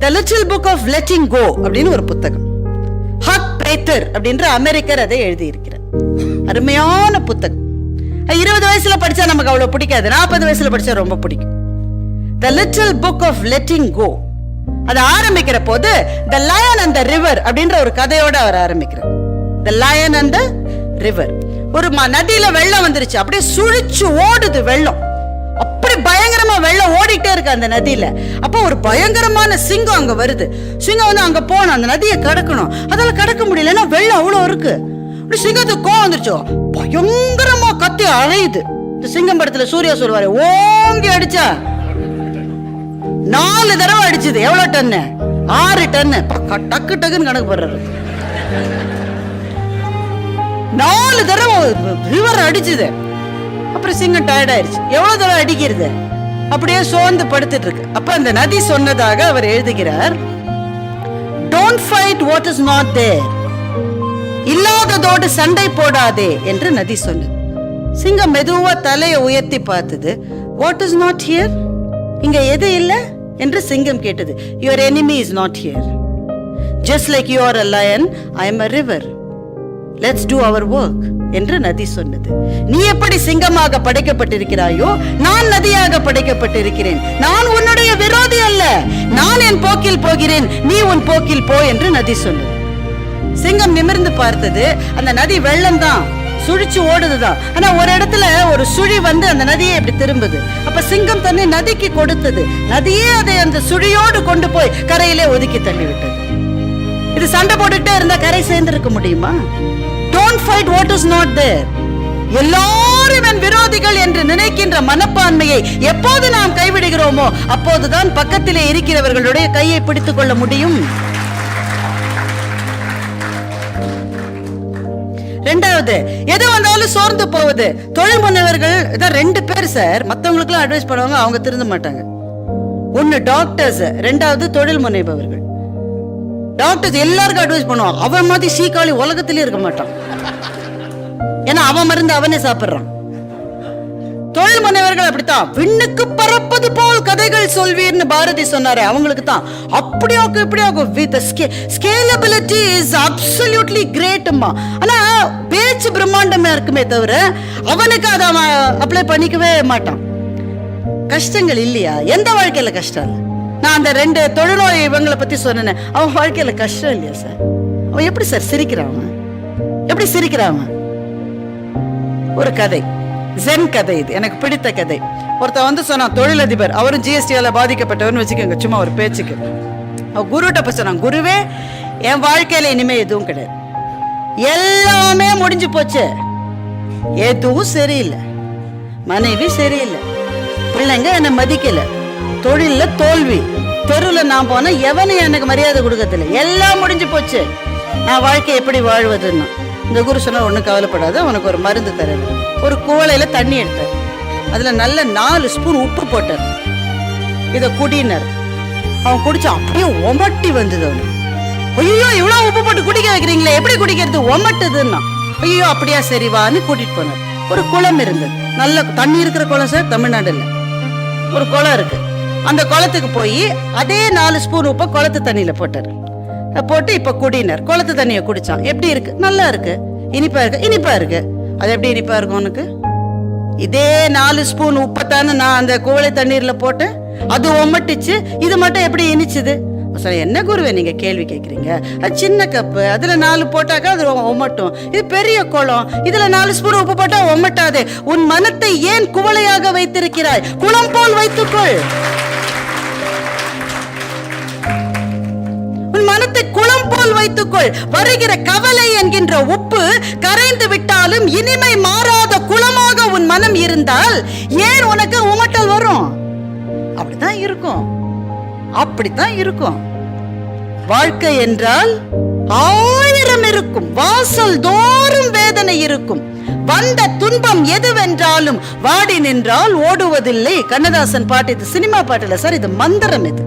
The little book of letting go அப்படின்னு ஒரு புத்தகம். ஹக் பிரேத்தர் அப்படின்ற அமெரிக்கர் அதை எழுதியிருக்கிறார். அருமையான புத்தகம். இருபது வயசுல படிச்சா நமக்கு அவ்வளவு பிடிக்காது. நாற்பது வயசுல படிச்சா ரொம்ப பிடிக்கும். The little book of letting go அதை ஆரம்பிக்கிற போது the lion and the river அப்படின்ற ஒரு கதையோட அவர் ஆரம்பிக்கிறார். The lion and the river ஒரு ம- நதியில வெள்ளம் வந்துருச்சு. அப்படியே சுழிச்சு ஓடுது வெள்ளம். அப்படி பயங்கரமா வெள்ளம் ஓடிட்டே இருக்கு அந்த நதியில. அப்போ ஒரு பயங்கரமான சிங்கம் அங்க வருது. சிங்கம் வந்து அங்க போன அந்த நதியை கடக்கணும். அதால கடக்க முடியலன்னா வெள்ளம் அவ்வளவு இருக்கு. அப்படி சிங்கத்துக்கு கோவம் வந்துருச்சோ? பயங்கரமா கத்தி அழையுது இந்த சிங்கம் படத்துல சூர்யா சொல்லுவாரு ஓங்கி அடிச்சா நாலு தடவை அடிச்சது. எவ்வளவு டன்னு? ஆறு டன்னு. பக்க- டக்கு டக்குன்னு கணக்கு போடுறாரு. நாலு தடவை ரிவர் அடிச்சது. அப்புறம் சிங்கம் டயர்ட் ஆயிருச்சு எவ்வளவு தூரம் அடிக்கிறது? அப்படியே சோர்ந்து படுத்துட்டு இருக்கு அப்ப அந்த நதி சொன்னதாக அவர் எழுதுகிறார் don't fight what is not there இல்லாததோடு சண்டை போடாதே என்று நதி சொன்னது. சிங்கம் மெதுவா தலையை உயர்த்தி பார்த்தது. வாட் இஸ் நாட் ஹியர் இங்க எது இல்ல? என்று சிங்கம் கேட்டது. Your enemy is not here just like you are a lion I am a river let's do our work என்று நதி சொன்னது. நீ எப்படி சிங்கமாக படைக்கப்பட்டிருக்கிறாயோ நான் நதியாக படைக்கப்பட்டிருக்கிறேன். நான் உன்னுடைய விரோதி அல்ல. நான் என் போக்கில் போகிறேன். நீ உன் போக்கில் போ என்று நதி சொன்னது. சிங்கம் நிமிர்ந்து பார்த்தது. அந்த நதி வெள்ளம் தான் சுழிச்சு ஓடுதுதான். ஆனா ஒரு இடத்துல ஒரு சுழி வந்து அந்த நதியை இப்படி திரும்புது. அப்ப சிங்கம் தன்னை நதிக்கு கொடுத்தது. நதியே அதை அந்த சுழியோடு கொண்டு போய் கரையிலே ஒதுக்கி தள்ளி விட்டது இது சண்டை போட்டுட்டே இருந்தா கரை சேர்ந்திருக்க முடியுமா? Don't fight what is not there எல்லாரும் என் விரோதிகள் என்று நினைக்கின்ற மனப்பான்மையை எப்போது நாம் கைவிடுகிறோமோ அப்போதுதான் பக்கத்திலே இருக்கிறவர்களுடைய கையை பிடித்துக் கொள்ள முடியும். ரெண்டாவது எது வந்தாலும் சோர்ந்து போகுது தொழில் முனைவர்கள் இதான் ரெண்டு பேர் சார் மற்றவங்களுக்குலாம் அட்வைஸ் பண்ணுவாங்க அவங்க திருந்த மாட்டாங்க. ஒன்னு டாக்டர்ஸ் ரெண்டாவது தொழில் முனைபவர்கள். டாக்டர்ஸ் எல்லாருக்கும் அட்வைஸ் பண்ணுவான். அவன் மாதிரி சீக்காளி உலகத்திலே இருக்க மாட்டான். ஏன்னா அவன் மருந்து அவனே சாப்பிடுறான். தொழில் முனைவர்கள் அப்படித்தான். விண்ணுக்கு பறப்பது போல் கதைகள் சொல்வீர்னு பாரதி சொன்னாரு அவங்களுக்கு தான். அப்படியாக்கும் இப்படியாக்கும் வித் ஸ்கேலபிலிட்டி இஸ் அப்சல்யூட்லி கிரேட்மா ஆனா பேச்சு பிரம்மாண்டமா இருக்குமே தவிர அவனுக்கு அதை அவன் அப்ளை பண்ணிக்கவே மாட்டான். கஷ்டங்கள் இல்லையா? எந்த வாழ்க்கையில கஷ்டம்? இல்லை நான் அந்த ரெண்டு தொழுநோய் இவங்களை பத்தி சொன்னேன். அவன் வாழ்க்கையில கஷ்டம் இல்லையா சார்? அவன் எப்படி சார் சிரிக்கிறான் அவன்? எப்படி சிரிக்கிறான் அவன்? ஒரு கதை. ஜென் கதை இது. எனக்கு பிடித்த கதை. ஒருத்தன் வந்து சொன்னான் தொழிலதிபர் அவரும் ஜிஎஸ்டியால பாதிக்கப்பட்டவர்னு வச்சுக்கோங்க சும்மா ஒரு பேச்சுக்கு. அவ குருட்ட போய் சொன்னான் குருவே என் வாழ்க்கையில இனிமே எதுவும் கிடையாது. எல்லாமே முடிஞ்சு போச்சு. எதுவும் சரியில்லை. மனைவி சரியில்லை. பிள்ளைங்க என்னை மதிக்கலை. தொழில்ல தோல்வி. தெருவுல நான் போனா எவனும் எனக்கு மரியாதை கொடுக்கறதில்ல. எல்லாம் முடிஞ்சு போச்சு. நான் வாழ்க்கை எப்படி வாழ்வதுன்னா. இந்த குரு சொன்னால் ஒன்றும் கவலைப்படாத உனக்கு ஒரு மருந்து தரேன். ஒரு கோலையில் தண்ணி எடுத்தார் அதில் நல்ல நாலு ஸ்பூன் உப்பு போட்டார் இதை குடினார். அவன் குடிச்சான் அப்படியே ஒமட்டி வந்தது அவனுக்கு ஐயோ இவ்வளோ உப்பு போட்டு குடிக்க வைக்கிறீங்களே எப்படி குடிக்கிறது? ஒமட்டுதுன்னா ஐயோ அப்படியா சரி வான்னு கூட்டிட்டு போனார். ஒரு குளம் இருந்தது. நல்ல தண்ணி இருக்கிற குளம் சார் தமிழ்நாடுல. ஒரு குளம் இருக்குது அந்த குளத்துக்கு போய் அதே நாலு ஸ்பூன் உப்பை குளத்து தண்ணியில் போட்டாரு. போட்டு இப்போ குடினர். குளத்து தண்ணியை குடித்தான் எப்படி இருக்கு? நல்லா இருக்கு. இனிப்பா இருக்கு. இனிப்பா இருக்கு. அது எப்படி இனிப்பா இருக்கும் உனக்கு? இதே நாலு ஸ்பூன் உப்பத்தானு நான் அந்த கோழை தண்ணீரில் போட்டேன். அது ஒமட்டிச்சு. இது மட்டும் எப்படி இனிச்சுது? சார் என்ன குருவே நீங்கள் கேள்வி கேட்குறீங்க அது சின்ன கப்பு அதில் நாலு போட்டாக்கா அது ஒமட்டும். இது பெரிய குளம். இதில் நாலு ஸ்பூன் உப்பு போட்டால் ஒமட்டாது. உன் மனத்தை ஏன் குவளையாக வைத்திருக்கிறாய்? குளம் போல் வைத்துக்கொள். உன் மனத்தை குளம் போல் வைத்துக்கொள். வருகிற கவலை என்கின்ற உப்பு கரைந்து விட்டாலும் இனிமை மாறாத குளமாக உன் மனம் இருந்தால் ஏன் உனக்கு உமட்டல் வரும்? அப்படித்தான் இருக்கும். அப்படித்தான் இருக்கும். வாழ்க்கை என்றால் ஆயிரம் இருக்கும். வாசல் தோறும் வேதனை இருக்கும். வந்த துன்பம் எதுவென்றாலும் வாடி நின்றால் ஓடுவதில்லை. கண்ணதாசன் பாட்டு இது சினிமா பாட்டுல சார் இது மந்திரம் இது.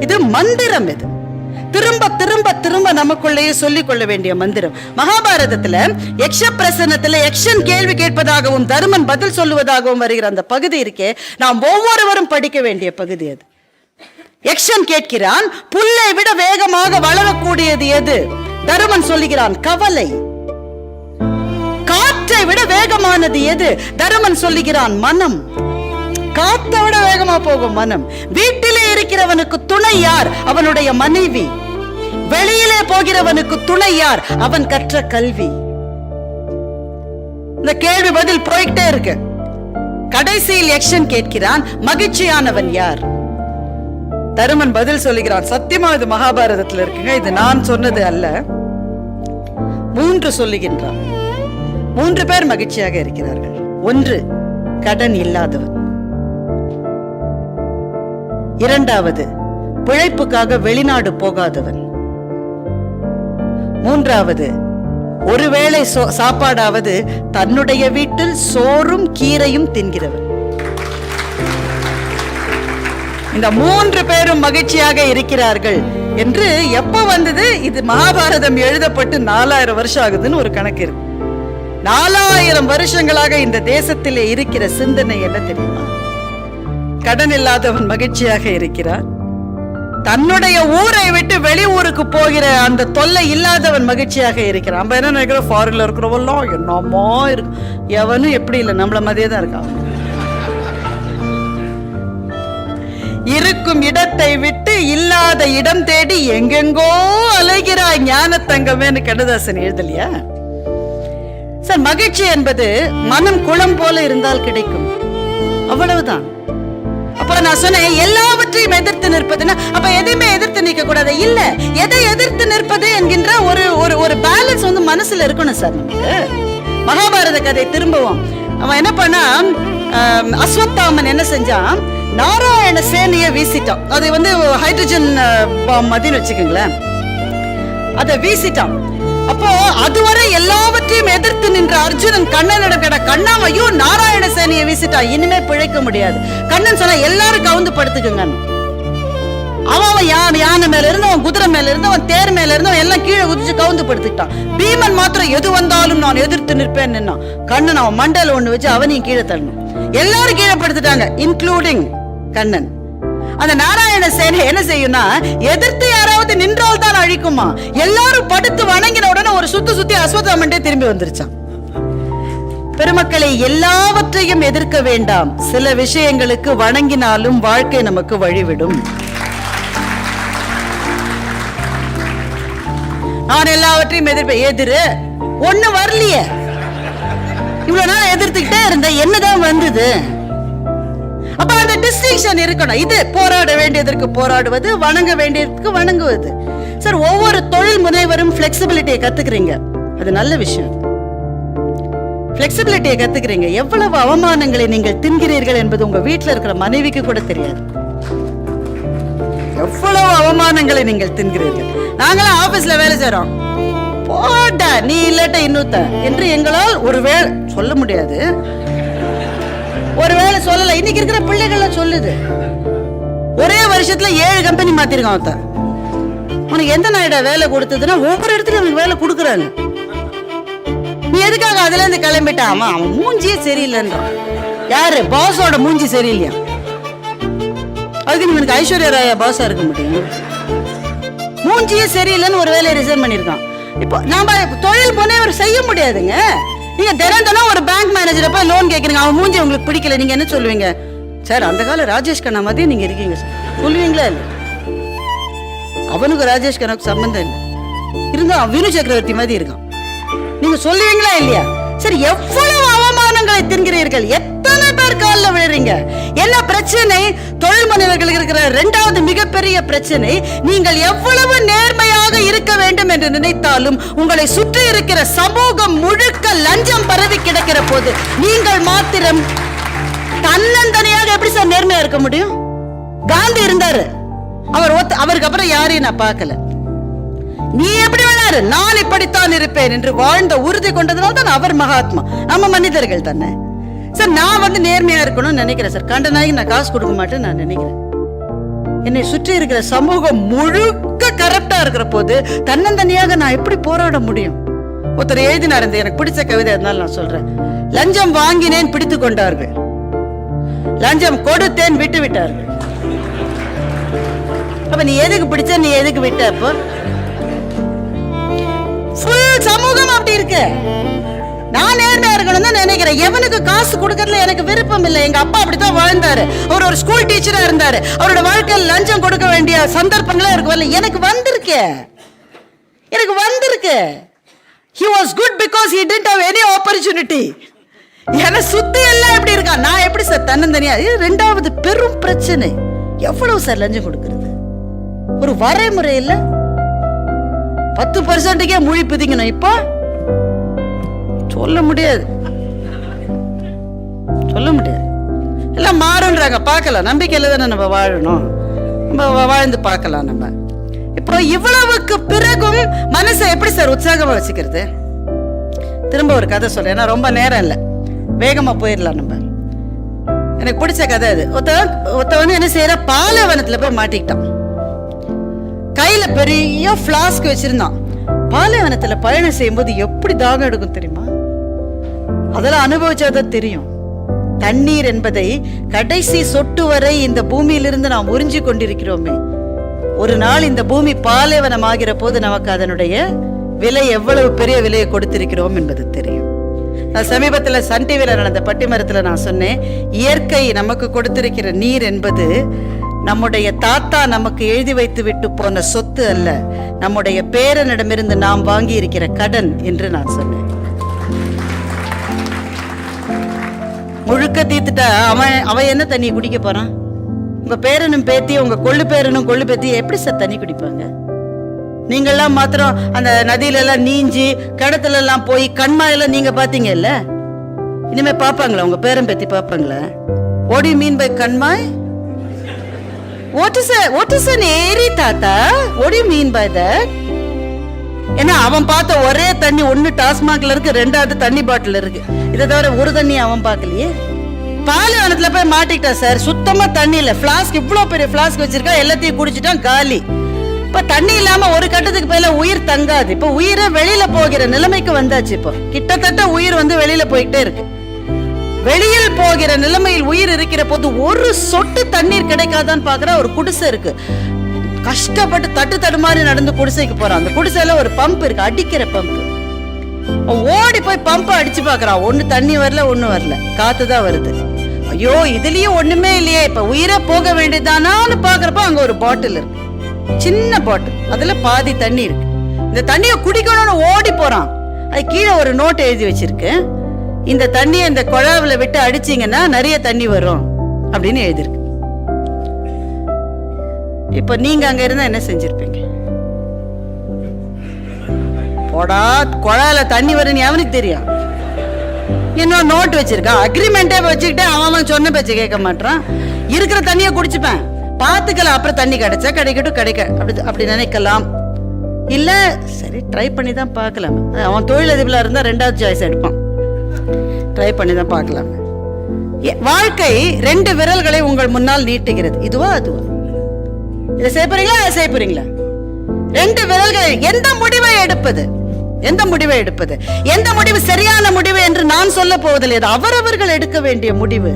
இது மந்திரம் இது. திரும்ப திரும்ப திரும்ப நமக்குள்ளேயே சொல்லிக் கொள்ள வேண்டிய மந்திரம். மகாபாரதத்துல யக்ஷ பிரசனத்துல யக்ஷன் கேள்வி கேட்பதாகவும் தருமன் பதில் சொல்லுவதாகவும் வருகிற அந்த பகுதி இருக்கே நாம் ஒவ்வொருவரும் படிக்க வேண்டிய பகுதி அது. யக்ஷன் கேட்கிறான் புல்லை விட வேகமாக வளரக்கூடியது எது? தருமன் சொல்லுகிறான் கவலை. காற்றை விட வேகமானது எது? தருமன் சொல்லுகிறான் மனம். காத்தை விட வேகமா போகும் மனம். வீட்டிலே இருக்கிறவனுக்கு துணை யார்? அவனுடைய மனைவி. வெளியிலே போகிறவனுக்கு துணை யார்? அவன் கற்ற கல்வி. இந்த கேள்வி பதில் போயிட்டே இருக்கு. கடைசியில் எக்ஷன் கேட்கிறான் மகிழ்ச்சியானவன் யார்? தருமன் பதில் சொல்லுகிறான் சத்தியமா இது மகாபாரதத்துல இருக்குங்க. இது நான் சொன்னது அல்ல. மூன்று சொல்லுகின்றான். மூன்று பேர் மகிழ்ச்சியாக இருக்கிறார்கள். ஒன்று கடன் இல்லாதவன். இரண்டாவது பிழைப்புக்காக வெளிநாடு போகாதவன். மூன்றாவது ஒருவேளை சாப்பாடாவது தன்னுடைய வீட்டில் சோறும் கீரையும் தின்கிறவன். இந்த மூன்று பேரும் மகிழ்ச்சியாக இருக்கிறார்கள் என்று எப்ப வந்தது? இது மகாபாரதம் எழுதப்பட்டு நாலாயிரம் வருஷம் ஆகுதுன்னு ஒரு கணக்கு இருக்கு. நாலாயிரம் வருஷங்களாக இந்த தேசத்திலே இருக்கிற சிந்தனை என்ன தெரியுமா? கடன் இல்லாதவன் மகிழ்ச்சியாக இருக்கிறான் தன்னுடைய ஊரை விட்டு வெளி ஊருக்கு போகிற அந்த தொல்லை இல்லாதவன் மகிழ்ச்சியாக இருக்கிறான். நம்ம என்ன நினைக்கிறோம்? ஃபாரின்ல இருக்கிறவெல்லாம் என்னமோ இருக்கு எவனும் எப்படி இல்லை? நம்மள மாதிரியே தான் இருக்கான். இருக்கும் இடத்தை விட்டு இல்லாத இடம் தேடி எங்கெங்கோ அலைகிறாய் ஞான தங்கமேன்னு கண்ணதாசன் எழுதலையா? சார் மகிழ்ச்சி என்பது மனம் குளம் போல இருந்தால் கிடைக்கும். அவ்வளவுதான். அப்புறம் நான் சொன்னேன் எல்லாவற்றையும் எதிர்த்து நிற்பதுன்னா அப்ப எதையுமே எதிர்த்து நிற்க கூடாது இல்ல எதை எதிர்த்து நிற்பது என்கின்ற ஒரு ஒரு ஒரு பேலன்ஸ் வந்து மனசுல இருக்கணும் சார் நமக்கு. மகாபாரத கதை திரும்பவும். அவன் என்ன பண்ணா அஸ்வத்தாமன் என்ன செஞ்சான்? நாராயண சேனைய வீசிட்டான். அது வந்து ஹைட்ரஜன் பாம் மாதிரின்னு வச்சுக்கோங்களேன். அதை வீசிட்டான். அப்போ அதுவரை எல்லாவற்றையும் எதிர்த்து நின்ற அர்ஜுனன் கண்ணனிடம் கேட்ட கண்ணா ஐயோ நாராயண சேனையை வீசிட்டா இனிமே பிழைக்க முடியாது. கண்ணன் சொன்னா எல்லாரும் கவுந்து படுத்துக்குங்க அவன் அவன் யானை யானை மேல இருந்து அவன் குதிரை மேல இருந்து அவன் தேர் மேல இருந்து அவன் எல்லாம் கீழே குதிச்சு கவுந்து படுத்துக்கிட்டான் பீமன் மாத்திரம் எது வந்தாலும் நான் எதிர்த்து நிற்பேன் நின்னான். கண்ணன் அவன் மண்டல ஒண்ணு வச்சு அவனையும் கீழே தள்ளணும் எல்லாரும் கீழே படுத்துட்டாங்க இன்க்ளூடிங் கண்ணன். அந்த நாராயண சேனை என்ன செய்யும்னா எதிர்த்து யாராவது நின்றால் தான் அழிக்குமா? எல்லாரும் படுத்து வணங்கின உடனே ஒரு சுத்து சுத்தி அஸ்வத்தாமன்ட்டே திரும்பி வந்துருச்சான் பெருமக்களை எல்லாவற்றையும் எதிர்க்க வேண்டாம். சில விஷயங்களுக்கு வணங்கினாலும் வாழ்க்கை நமக்கு வழிவிடும். நான் எல்லாவற்றையும் எதிர்ப்பேன். எதிரு ஒண்ணு வரலையே. இவ்வளவு நாள் எதிர்த்துக்கிட்டே இருந்தேன். என்னதான் வந்தது? அப்ப அந்த டிஸ்டிங்ஷன் இருக்கணும். இது போராட வேண்டியதற்கு போராடுவது வணங்க வேண்டியதற்கு வணங்குவது. சார் ஒவ்வொரு தொழில் முனைவரும் பிளெக்சிபிலிட்டியை கத்துக்கிறீங்க. அது நல்ல விஷயம். பிளெக்சிபிலிட்டியை கத்துக்கிறீங்க. எவ்வளவு அவமானங்களை நீங்கள் தின்கிறீர்கள் என்பது உங்க வீட்டில் இருக்கிற மனைவிக்கு கூட தெரியாது. எவ்வளவு அவமானங்களை நீங்கள் தின்கிறீர்கள். நாங்களாம் ஆபீஸ்ல வேலை செய்றோம். போடா நீ இல்லாட்ட இன்னொத்த என்று எங்களால் ஒருவேளை சொல்ல முடியாது. ஒருவேளை சொல்லல. இன்னைக்கு இருக்கிற பிள்ளைகள்லாம் சொல்லுது. ஒரே வருஷத்துல ஏழு கம்பெனி மாத்திருக்கான் ஒருத்தன். உனக்கு எந்த நாயிடா வேலை கொடுத்ததுன்னா ஒவ்வொரு இடத்துல அவனுக்கு வேலை கொடுக்குறாங்க நீ எதுக்காக அதுல இருந்து கிளம்பிட்டாமா அவன் மூஞ்சியே சரியில்லைன்றான். யாரு? பாஸோட மூஞ்சி சரியில்லையா? அதுக்கு இவனுக்கு ஐஸ்வர்யா ராயா பாஸா இருக்க முடியும். மூஞ்சியே சரியில்லைன்னு ஒரு வேலையை ரிசைன் பண்ணியிருக்கான். இப்போ நாம தொழில் போனே அவர் செய்ய முடியாதுங்க. நீங்க தினம் ஒரு பேங்க் மேனேஜர் போய் லோன் கேட்குறீங்க அவன் மூஞ்சி உங்களுக்கு பிடிக்கல. நீங்க என்ன சொல்லுவீங்க? சார் அந்த கால ராஜேஷ் கண்ணா மாதிரி நீங்க இருக்கீங்க சார் சொல்லுவீங்களா இல்லை அவனுக்கு ராஜேஷ் கண்ணாவுக்கு சம்பந்தம் இல்லை. இருந்தா வினு சக்கரவர்த்தி மாதிரி இருக்கான். நீங்க சொல்லுவீங்களா இல்லையா? சரி எவ்வளவு அவமானங்களை தின்கிறீர்கள்? எத்தனை எல்லார் காலில் விழுறீங்க. என்ன பிரச்சனை? தொழில் முனைவர்களுக்கு இருக்கிற ரெண்டாவது மிகப்பெரிய பிரச்சனை நீங்கள் எவ்வளவு நேர்மையாக இருக்க வேண்டும் என்று நினைத்தாலும் உங்களை சுற்றி இருக்கிற சமூகம் முழுக்க லஞ்சம் பரவி கிடக்கிற போது நீங்கள் மாத்திரம் தன்னந்தனையாக எப்படி சார் நேர்மையா இருக்க முடியும்? காந்தி இருந்தாரு. அவர் அவருக்கு அப்புறம் யாரையும் நான் பார்க்கல. நீ எப்படி வேணாரு நான் இப்படித்தான் இருப்பேன் என்று வாழ்ந்த உறுதி கொண்டதுனால தான் அவர் மகாத்மா. நம்ம மனிதர்கள் தானே. சார் நான் வந்து நேர்மையா இருக்கணும்னு நினைக்கிறேன் சார் கண்ட நாய்க்கு நான் காசு கொடுக்க மாட்டேன்னு நான் நினைக்கிறேன். என்னை சுற்றி இருக்கிற சமூகம் முழுக்க கரெக்டா இருக்கிற போது தன்னந்தனியாக நான் எப்படி போராட முடியும்? ஒருத்தர் எழுதினார் இந்த எனக்கு பிடிச்ச கவிதை அதனால நான் சொல்றேன். லஞ்சம் வாங்கினேன் பிடித்து கொண்டார்கள். லஞ்சம் கொடுத்தேன் விட்டு விட்டார்கள். அப்ப நீ எதுக்கு பிடிச்ச நீ எதுக்கு விட்ட அப்போ? சமூகம் அப்படி இருக்கு. நான் நேர்மையா இருக்கணும் தான் நினைக்கிறேன். எவனுக்கு காசு கொடுக்கறதுல எனக்கு விருப்பம் இல்லை. எங்க அப்பா அப்படித்தான் வாழ்ந்தாரு. அவர் ஒரு ஸ்கூல் டீச்சரா இருந்தாரு. அவரோட வாழ்க்கையில் லஞ்சம் கொடுக்க வேண்டிய சந்தர்ப்பங்களே இருக்கும்ல எனக்கு வந்திருக்கே. எனக்கு வந்திருக்கு. He was good because he didn't have any opportunity என சுத்தி எல்லாம் எப்படி இருக்கா? நான் எப்படி சார் தன்னந்தனியா? இது ரெண்டாவது பெரும் பிரச்சனை. எவ்வளவு சார் லஞ்சம் கொடுக்கறது? ஒரு வரைமுறை இல்லை? பத்து பர்சன்ட்டுக்கே மொழி புதிங்கணும். இப்போ சொல்ல முடியாது. சொல்ல முடியாது. எல்லாம் மாறுன்றாங்க பார்க்கலாம். நம்பிக்கையில தானே நம்ம வாழணும். நம்ம வாழ்ந்து பார்க்கலாம் நம்ம. இப்போ இவ்வளவுக்கு பிறகும் மனசை எப்படி சார் உற்சாகமா வச்சுக்கிறது? திரும்ப ஒரு கதை சொல்றேன். ஏன்னா ரொம்ப நேரம் இல்லை. வேகமா போயிடலாம் நம்ம. எனக்கு பிடிச்ச கதை அது. ஒருத்தவன் ஒருத்தவன் என்ன செய்யற பாலைவனத்துல போய் மாட்டிக்கிட்டான். கையில பெரிய ஃப்ளாஸ்க் வச்சிருந்தான். பாலைவனத்துல பயணம் செய்யும்போது எப்படி தாகம் எடுக்கும் தெரியுமா? அதெல்லாம் அனுபவிச்சாதான் தெரியும். தண்ணீர் என்பதை கடைசி சொட்டு வரை இந்த பூமியிலிருந்து நாம் உறிஞ்சி கொண்டிருக்கிறோமே. ஒரு நாள் இந்த பூமி பாலைவனமாகிற போது நமக்கு அதனுடைய விலை எவ்வளவு பெரிய விலையை கொடுத்திருக்கிறோம் என்பது தெரியும். நான் சமீபத்துல சன் டிவியில் நடந்த பட்டிமரத்துல நான் சொன்னேன் இயற்கை நமக்கு கொடுத்திருக்கிற நீர் என்பது நம்முடைய தாத்தா நமக்கு எழுதி வைத்து விட்டு போன சொத்து அல்ல நம்முடைய பேரனிடமிருந்து நாம் வாங்கி இருக்கிற கடன் என்று நான் சொன்னேன். முழுக்க தீர்த்துட்டா அவன் அவன் என்ன தண்ணி குடிக்க போறான்? உங்க பேரனும் பேத்தி உங்க கொள்ளு பேரனும் கொள்ளு பேத்தி எப்படி சார் தண்ணி குடிப்பாங்க? நீங்கெல்லாம் மாத்திரம் அந்த நதியில எல்லாம் நீஞ்சி கிணத்துல எல்லாம் போய் கண்மாயெல்லாம் நீங்க பாத்தீங்கல்ல இனிமே பாப்பாங்களா உங்க பேரன் பேத்தி பாப்பாங்களா ஓடி மீன் பை கண்மாய் ஓட்டு சார் a what ஏரி தாத்தா ஓடி மீன் பை தட் ஏன்னா அவன் பார்த்த ஒரே தண்ணி ஒன்று டாஸ்மாக்ல இருக்கு ரெண்டாவது தண்ணி பாட்டில் இருக்கு. இதை தவிர ஒரு தண்ணி அவன் பார்க்கலையே. பாலைவனத்துல போய் மாட்டிக்கிட்டான் சார். சுத்தமா தண்ணி இல்லை. ஃபிளாஸ்க் இவ்வளோ பெரிய ஃபிளாஸ்க் வச்சிருக்கா எல்லாத்தையும் குடிச்சிட்டான் காலி. இப்போ தண்ணி இல்லாம ஒரு கட்டத்துக்கு மேல உயிர் தங்காது. இப்போ உயிரை வெளியில போகிற நிலைமைக்கு வந்தாச்சு இப்போ. கிட்டத்தட்ட உயிர் வந்து வெளியில போய்கிட்டே இருக்கு. வெளியில் போகிற நிலைமையில் உயிர் இருக்கிற போது ஒரு சொட்டு தண்ணீர் கிடைக்காதான்னு பாக்குற ஒரு குடிசை இருக்கு. கஷ்டப்பட்டு தட்டு தடுமாறி நடந்து குடிசைக்கு போறான். அந்த குடிசையில ஒரு பம்ப் இருக்கு. அடிக்கிற பம்ப் ஓடி போய் பம்ப் அடிச்சு பாக்குறான் ஒண்ணு தண்ணி வரல ஒண்ணு வரல. காத்து தான் வருது. ஐயோ இதுலயும் ஒண்ணுமே இல்லையே. இப்ப உயிரை போக வேண்டியதானான்னு பாக்குறப்ப அங்க ஒரு பாட்டில் இருக்கு. சின்ன பாட்டில் அதுல பாதி தண்ணி இருக்கு. இந்த தண்ணியை குடிக்கணும்னு ஓடி போறான். அது கீழே ஒரு நோட் எழுதி வச்சிருக்கு. இந்த தண்ணியை இந்த குழாவில் விட்டு அடிச்சிங்கன்னா நிறைய தண்ணி வரும் அப்படின்னு எழுதியிருக்கு. இப்போ நீங்கள் அங்கே இருந்தால் என்ன செஞ்சுருப்பீங்க? போடா குழாயில தண்ணி வரும்னு எவனுக்கு தெரியும்? இன்னும் நோட் வச்சிருக்கான் அக்ரிமெண்ட்டே வச்சுக்கிட்டு அவன் அவன் சொன்ன பேச்சு கேட்க மாட்டான் இருக்கிற தண்ணியை குடிச்சுப்பேன். பார்த்துக்கலாம் அப்புறம் தண்ணி கிடைச்சா கிடைக்கட்டும் கிடைக்க. அப்படி அப்படி நினைக்கலாம். இல்லை சரி ட்ரை பண்ணி தான் பார்க்கலாம். அவன் தொழிலதிபலாக இருந்தால் ரெண்டாவது சாய்ஸ் எடுப்பான். ட்ரை பண்ணி தான் பார்க்கலாம். எ- வாழ்க்கை ரெண்டு விரல்களை உங்கள் முன்னால் நீட்டுகிறது. இதுவா அதுவா? இதை செய்ய போறீங்களா அதை செய்ய போறீங்களா ரெண்டு விரல்கள் எந்த முடிவை எடுப்பது? எந்த முடிவை எடுப்பது? எந்த முடிவு சரியான முடிவு என்று நான் சொல்ல போவதில்லை. அது அவரவர்கள் எடுக்க வேண்டிய முடிவு.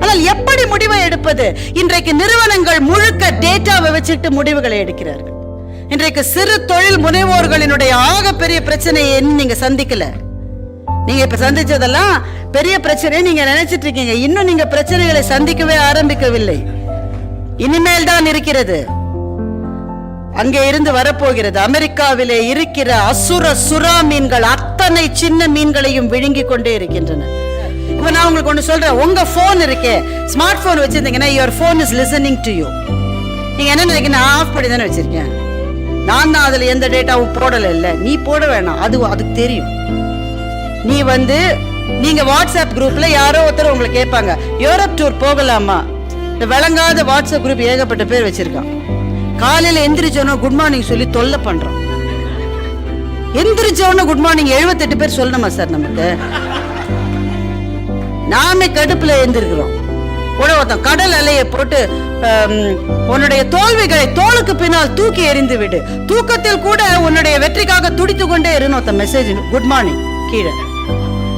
ஆனால் எப்படி முடிவை எடுப்பது? இன்றைக்கு நிறுவனங்கள் முழுக்க டேட்டாவை வச்சுட்டு முடிவுகளை எடுக்கிறார்கள். இன்றைக்கு சிறு தொழில் முனைவோர்களினுடைய ஆகப்பெரிய பிரச்சனையை என்ன நீங்க சந்திக்கல. நீங்க இப்ப சந்திச்சதெல்லாம் பெரிய பிரச்சனை நீங்க நினைச்சிட்டு இருக்கீங்க. இன்னும் நீங்க பிரச்சனைகளை சந்திக்கவே ஆரம்பிக்கவில்லை. இனிமேல் தான் இருக்கிறது. அங்கே இருந்து வரப்போகிறது. அமெரிக்காவிலே இருக்கிற அசுர சுறா மீன்கள் அத்தனை சின்ன மீன்களையும் விழுங்கி கொண்டே இருக்கின்றன. இப்ப நான் உங்களுக்கு ஒண்ணு சொல்றேன். உங்க போன் இருக்கே. ஸ்மார்ட் போன் வச்சிருந்தீங்கன்னா your phone is listening to you நீங்க என்ன நினைக்கிறீங்க? ஆஃப் பண்ணி தானே வச்சிருக்கேன். நான் தான் அதுல எந்த டேட்டாவும் போடல இல்ல. நீ போட வேணாம். அது அதுக்கு தெரியும். நீ வந்து நீங்க வாட்ஸ்அப் குரூப்ல யாரோ ஒருத்தர் உங்களை கேட்பாங்க. யூரோப் டூர் போகலாமா? இந்த விளங்காத வாட்ஸ்அப் குரூப் ஏகப்பட்ட பேர் வச்சிருக்கான். காலையில எந்திரிச்சோன்னா குட் மார்னிங் சொல்லி தொல்லை பண்றோம் எந்திரிச்சோன்னு குட் மார்னிங் எழுபத்தெட்டு பேர் சொல்லணுமா சார் நமக்கு நாமே கடுப்புல எழுந்திருக்கிறோம். கூட ஒருத்தன் கடல் அலையை போட்டு உன்னுடைய தோல்விகளை தோளுக்கு பின்னால் தூக்கி எறிந்து விடு. தூக்கத்தில் கூட உன்னுடைய வெற்றிக்காக துடித்து கொண்டே இருன்னு ஒருத்தன் மெசேஜ் குட் மார்னிங் கீழே.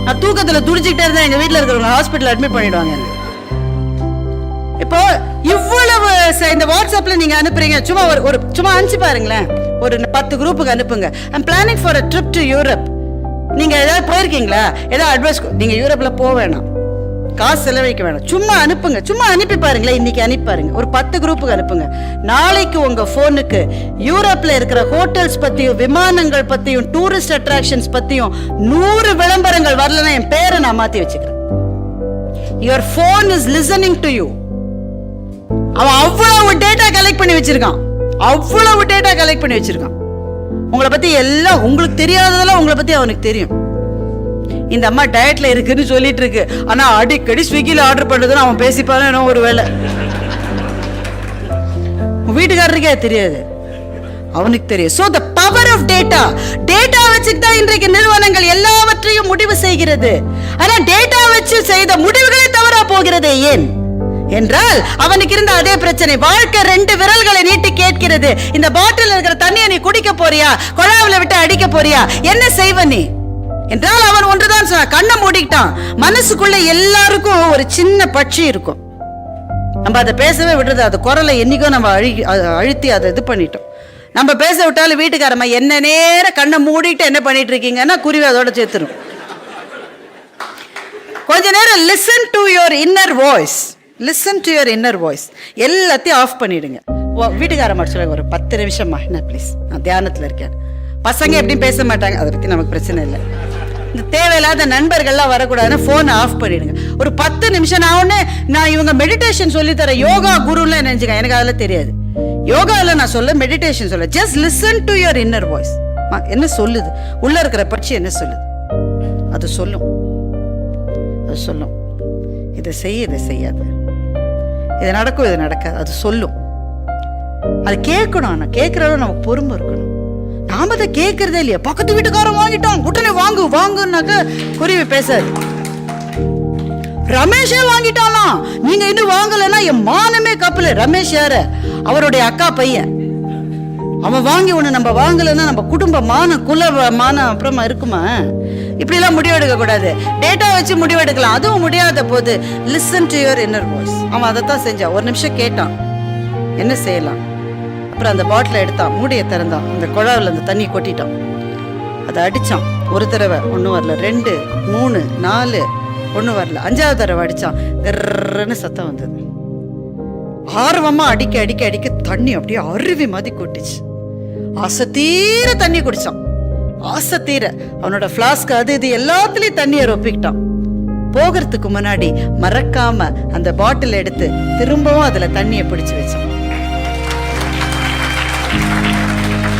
நான் தூக்கத்துல துடிச்சுக்கிட்டே இருந்தா எங்க வீட்ல இருக்கிறவங்க ஹாஸ்பிட்டல் அட்மிட் பண்ணிடுவாங்க இப்போ இவ்வளவு இந்த வாட்ஸ்அப்ல நீங்க அனுப்புறீங்க. சும்மா ஒரு ஒரு சும்மா அனுப்பிச்சு பாருங்களேன். ஒரு பத்து குரூப்புக்கு அனுப்புங்க. I'm planning for a trip to Europe நீங்க ஏதாவது போயிருக்கீங்களா? ஏதாவது அட்வைஸ் நீங்க யூரப்ல போக வேணாம். காசு செலவழிக்க வேணாம். சும்மா அனுப்புங்க. சும்மா அனுப்பி பாருங்களேன். இன்னைக்கு அனுப்பி பாருங்க. ஒரு பத்து குரூப்புக்கு அனுப்புங்க. நாளைக்கு உங்க போனுக்கு யூரோப்ல இருக்கிற ஹோட்டல்ஸ் பத்தியும் விமானங்கள் பத்தியும் டூரிஸ்ட் அட்ராக்ஷன்ஸ் பத்தியும் நூறு விளம்பரங்கள் வரலன்னா என் பேரை நான் மாத்தி வச்சுக்கிறேன். Your phone is listening to you அவன் அவ்வளவு டேட்டா கலெக்ட் பண்ணி வச்சிருக்கான். அவ்வளவு டேட்டா கலெக்ட் பண்ணி வச்சிருக்கான். உங்களை பத்தி எல்லாம் உங்களுக்கு தெரியாததெல்லாம் உங்களை பத்தி அவனுக்கு தெரியும். இந்த அம்மா டயட்ல இருக்குன்னு சொல்லிட்டு இருக்கு. ஆனா அடிக்கடி ஸ்விக்கில ஆர்டர் பண்றதுன்னு அவன் பேசிப்பானோ ஒரு வேலை. வீட்டுக்காரருக்கே தெரியாது. அவனுக்கு தெரியும். So the power of data data வச்சுட்டு தான் இன்றைக்கு நிறுவனங்கள் எல்லாவற்றையும் முடிவு செய்கிறது. ஆனா டேட்டா வச்சு செய்த முடிவுகளே தவறா போகிறது ஏன்? என்றால் அவனுக்கு இருந்த அதே பிரச்சனை. வாழ்க்கை ரெண்டு விரல்களை நீட்டி கேட்கிறது. இந்த பாட்டில் இருக்கிற தண்ணியை நீ குடிக்க போறியா? கொழாவில விட்டு அடிக்க போறியா? என்ன செய்வ நீ? என்றால் அவன் ஒன்றுதான் சொன்னான். கண்ணை மூடிக்கிட்டான். மனசுக்குள்ள எல்லாருக்கும் ஒரு சின்ன பட்சி இருக்கும். நம்ம அதை பேசவே விடுறது. அது குரலை என்னைக்கோ நம்ம அழி அழுத்தி அதை இது பண்ணிட்டோம். நம்ம பேச விட்டாலும் வீட்டுக்காரம்மா என்ன நேர கண்ணை மூடிட்டு என்ன பண்ணிட்டு இருக்கீங்கன்னா குருவி அதோட சேர்த்துரும். கொஞ்ச நேரம் listen to your inner voice listen to your inner voice எல்லாத்தையும் ஆஃப் பண்ணிடுங்க. ஓ, வீட்டுக்காரம்மா சொல்லுங்க ஒரு பத்து நிமிஷமா என்ன ப்ளீஸ் நான் தியானத்தில் இருக்கேன். பசங்க எப்படியும் பேச மாட்டாங்க அதை பற்றி நமக்கு பிரச்சனை இல்லை. இந்த தேவையில்லாத நண்பர்கள்லாம் வரக்கூடாதுன்னு ஃபோனை ஆஃப் பண்ணிடுங்க. ஒரு பத்து நிமிஷம் நான் ஒன்று நான் இவங்க மெடிடேஷன் சொல்லி தரேன் யோகா குருலாம் நினைச்சுக்க எனக்கு அதெல்லாம் தெரியாது. யோகாவில் நான் சொல்ல மெடிடேஷன் சொல்ல. Just listen to your inner voice என்ன சொல்லுது? உள்ள இருக்கிற பட்சி என்ன சொல்லுது? அது சொல்லும். அது சொல்லும். இதை செய்ய இதை செய்யாது. இது நடக்கும் இது நடக்காது. அது சொல்லும். அது கேட்கணும் ஆனால் கேட்கறத நமக்கு பொறுமை இருக்கணும். நாம அதை கேட்கறதே இல்லையா. பக்கத்து வீட்டுக்காரன் வாங்கிட்டான். உடனே வாங்கு வாங்குனாக்க குருவி பேசாது. ரமேஷே வாங்கிட்டாலாம் நீங்க இன்னும் வாங்கலைன்னா என் மானமே கப்பல. ரமேஷ் யாரு? அவருடைய அக்கா பையன். அவன் வாங்கி ஒண்ணு நம்ம வாங்கலைன்னா நம்ம குடும்ப மான குல மானம் அப்புறமா இருக்குமா? இப்படிலாம் முடிவெடுக்க கூடாது. டேட்டா வச்சு முடிவெடுக்கலாம் அதுவும் முடியாத போது listen to your inner voice அவன் அதைத்தான் செஞ்சான் ஒரு நிமிஷம் கேட்டான். என்ன செய்யலாம்? அப்புறம் அந்த பாட்டிலை எடுத்தான். மூடியை திறந்தான். அந்த குழாவில் அந்த தண்ணி கொட்டிட்டான். அதை அடித்தான் ஒரு தடவை ஒன்றும் வரல. ரெண்டு மூணு நாலு ஒன்றும் வரல. அஞ்சாவது தடவை அடித்தான் திர்ன்னு சத்தம் வந்தது. ஆர்வமாக அடிக்க அடிக்க அடிக்க தண்ணி அப்படியே அருவி மாதிரி கொட்டிச்சு. அசத்தீர தண்ணி குடித்தான் ஆசை தீர அவனோட ஃப்ளாஸ்க் அது இது எல்லாத்துலயும் தண்ணியை ரொப்பிக்கிட்டான். போகிறதுக்கு முன்னாடி மறக்காம அந்த பாட்டில் எடுத்து திரும்பவும் அதுல தண்ணியை பிடிச்சி வச்சான்.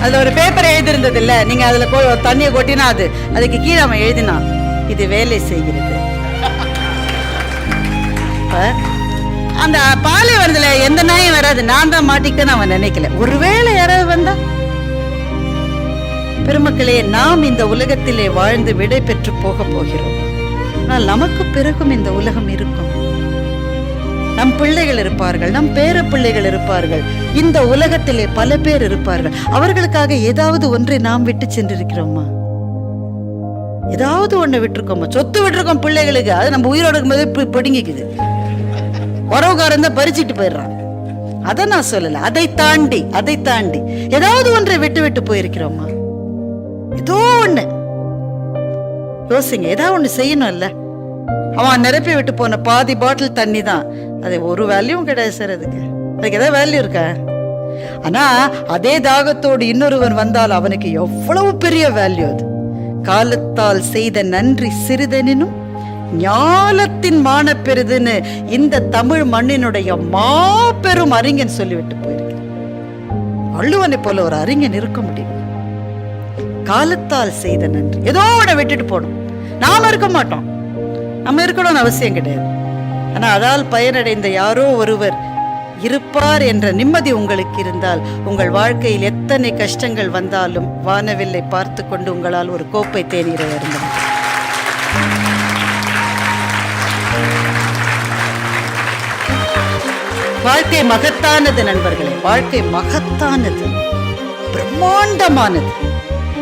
அதுல ஒரு பேப்பர் எழுதியிருந்தது இல்லை நீங்க அதுல போய் தண்ணியை கொட்டினா அது அதுக்கு கீழே அவன் எழுதினான் இது வேலை செய்கிறது. அந்த பாலைவனத்தில் எந்த நாயும் வராது. நான் தான் மாட்டிக்கிட்டேன்னு அவன் நினைக்கல. ஒருவேளை யாராவது வந்தா பெருமக்களே நாம் இந்த உலகத்திலே வாழ்ந்து விடை பெற்று போக போகிறோம். ஆனால் நமக்கு பிறகும் இந்த உலகம் இருக்கும். நம் பிள்ளைகள் இருப்பார்கள் நம் பேர பிள்ளைகள் இருப்பார்கள். இந்த உலகத்திலே பல பேர் இருப்பார்கள். அவர்களுக்காக ஏதாவது ஒன்றை நாம் விட்டு சென்றிருக்கிறோமா? ஏதாவது ஒண்ணு விட்டுருக்கோமா? சொத்து விட்டுருக்கோம் பிள்ளைகளுக்கு. அது நம்ம உயிரோடு இருக்கும்போது இப்படி பிடுங்கிக்குது. உறவுக்காரன் தான் பறிச்சுட்டு போயிடுறான். அதை நான் சொல்லல. அதை தாண்டி அதை தாண்டி. ஏதாவது ஒன்றை விட்டு விட்டு போயிருக்கிறோமா? ஏதோ ஒண்ணு. யோசிங்க ஏதாவது ஒண்ணு செய்யணும்ல. அவன் நிரப்பி விட்டு போன பாதி பாட்டில் தண்ணி தான் அது ஒரு வேல்யூவும் கிடையாது சார் அதுக்கு. அதுக்கு ஏதாவது வேல்யூ இருக்கா? ஆனா அதே தாகத்தோடு இன்னொருவன் வந்தால் அவனுக்கு எவ்வளவு பெரிய வேல்யூ அது. காலத்தால் செய்த நன்றி சிறிதனினும் ஞாலத்தின் மான பெரிதுன்னு இந்த தமிழ் மண்ணினுடைய மாபெரும் அறிஞன் சொல்லிவிட்டு போயிருக்கிறான். வள்ளுவனை போல ஒரு அறிஞன் இருக்க முடியும். காலத்தால் செய்த நன்றி. ஏதோ விட்டுட்டு போகணும். நாம இருக்க மாட்டோம். நம்ம இருக்கணும்னு அவசியம் கிடையாது. ஆனால் அதால் பயனடைந்த யாரோ ஒருவர் இருப்பார் என்ற நிம்மதி உங்களுக்கு இருந்தால் உங்கள் வாழ்க்கையில் எத்தனை கஷ்டங்கள் வந்தாலும் வானவில்லை பார்த்து கொண்டு உங்களால் ஒரு கோப்பை தேநீரை இருந்தது வாழ்க்கை மகத்தானது நண்பர்களே. வாழ்க்கை மகத்தானது. பிரம்மாண்டமானது.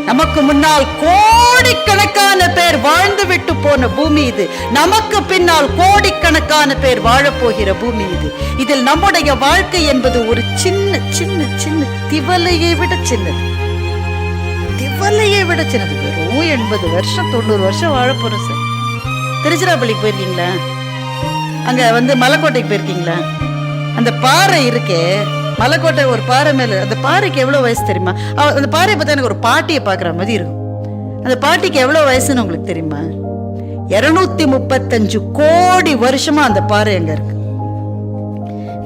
நமக்கு முன்னால் கோடிக்கணக்கான பேர் வாழ்ந்து விட்டு போன பூமி இது. நமக்கு பின்னால் கோடிக்கணக்கான பேர் வாழப்போகிற பூமி இது. இதில் நம்முடைய வாழ்க்கை என்பது ஒரு சின்ன சின்ன சின்ன திவலையை விட சின்னது. திவலையை விட சின்னது. வெறும் எண்பது வருஷம் தொண்ணூறு வருஷம் வாழ போறோம் சார். திருச்சிராப்பள்ளிக்கு போயிருக்கீங்களா? அங்க வந்து மலைக்கோட்டைக்கு போயிருக்கீங்களா? அந்த பாறை இருக்கே மலைக்கோட்டை ஒரு பாறை மேல அந்த பாறைக்கு எவ்வளவு வயசு தெரியுமா? அந்த பாறையை பார்த்தா எனக்கு ஒரு பாட்டியை பார்க்குற மாதிரி இருக்கும். அந்த பாட்டிக்கு எவ்வளவு வயசுன்னு உங்களுக்கு தெரியுமா? இருநூத்தி முப்பத்தஞ்சு கோடி வருஷமா அந்த பாறை அங்க இருக்கு.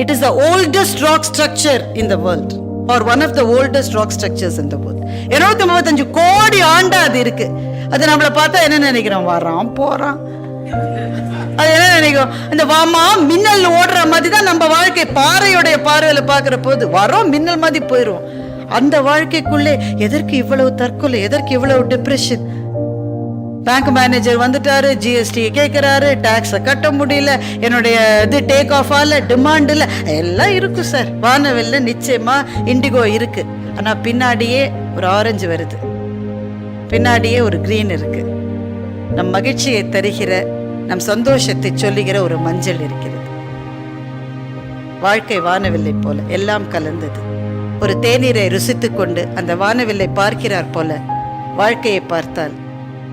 It is the oldest rock structure in the world or one of the oldest rock structures in the world இருநூத்தி முப்பத்தஞ்சு கோடி ஆண்டா அது இருக்கு. அது நம்மளை பார்த்தா என்ன நினைக்கிறோம் வரான் போறான். அதெல்லாம் நினைக்கும் இந்த வாமா மின்னல் ஓடுற மாதிரி தான் நம்ம வாழ்க்கை பாறையுடைய பார்வையில் பார்க்குற போது வரோம் மின்னல் மாதிரி போயிடும் அந்த வாழ்க்கைக்குள்ளே எதற்கு இவ்வளவு தற்கொலை எதற்கு இவ்வளவு டிப்ரெஷன் பேங்க் மேனேஜர் வந்துட்டாரு ஜிஎஸ்டி கேட்குறாரு டேக்ஸை கட்ட முடியல என்னுடைய இது டேக் ஆஃப் ஆல டிமாண்ட் இல்லை எல்லாம் இருக்கும் சார் வானவெல்ல நிச்சயமா இண்டிகோ இருக்கு. ஆனால் பின்னாடியே ஒரு ஆரஞ்சு வருது. பின்னாடியே ஒரு க்ரீன் இருக்குது நம் மகிழ்ச்சியை தருகிற நம் சந்தோஷத்தை சொல்லுகிற ஒரு மஞ்சள் இருக்கிறது. வாழ்க்கை வானவில்லை போல எல்லாம் கலந்தது. ஒரு தேநீரை ருசித்துக் கொண்டு அந்த வானவில்லை பார்க்கிறார் போல வாழ்க்கையை பார்த்தால்.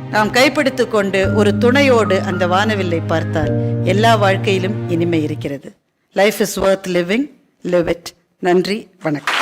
நாம் கைப்பிடித்து கொண்டு ஒரு துணையோடு அந்த வானவில்லை பார்த்தால் எல்லா வாழ்க்கையிலும் இனிமை இருக்கிறது. Life is worth living live it நன்றி. வணக்கம்.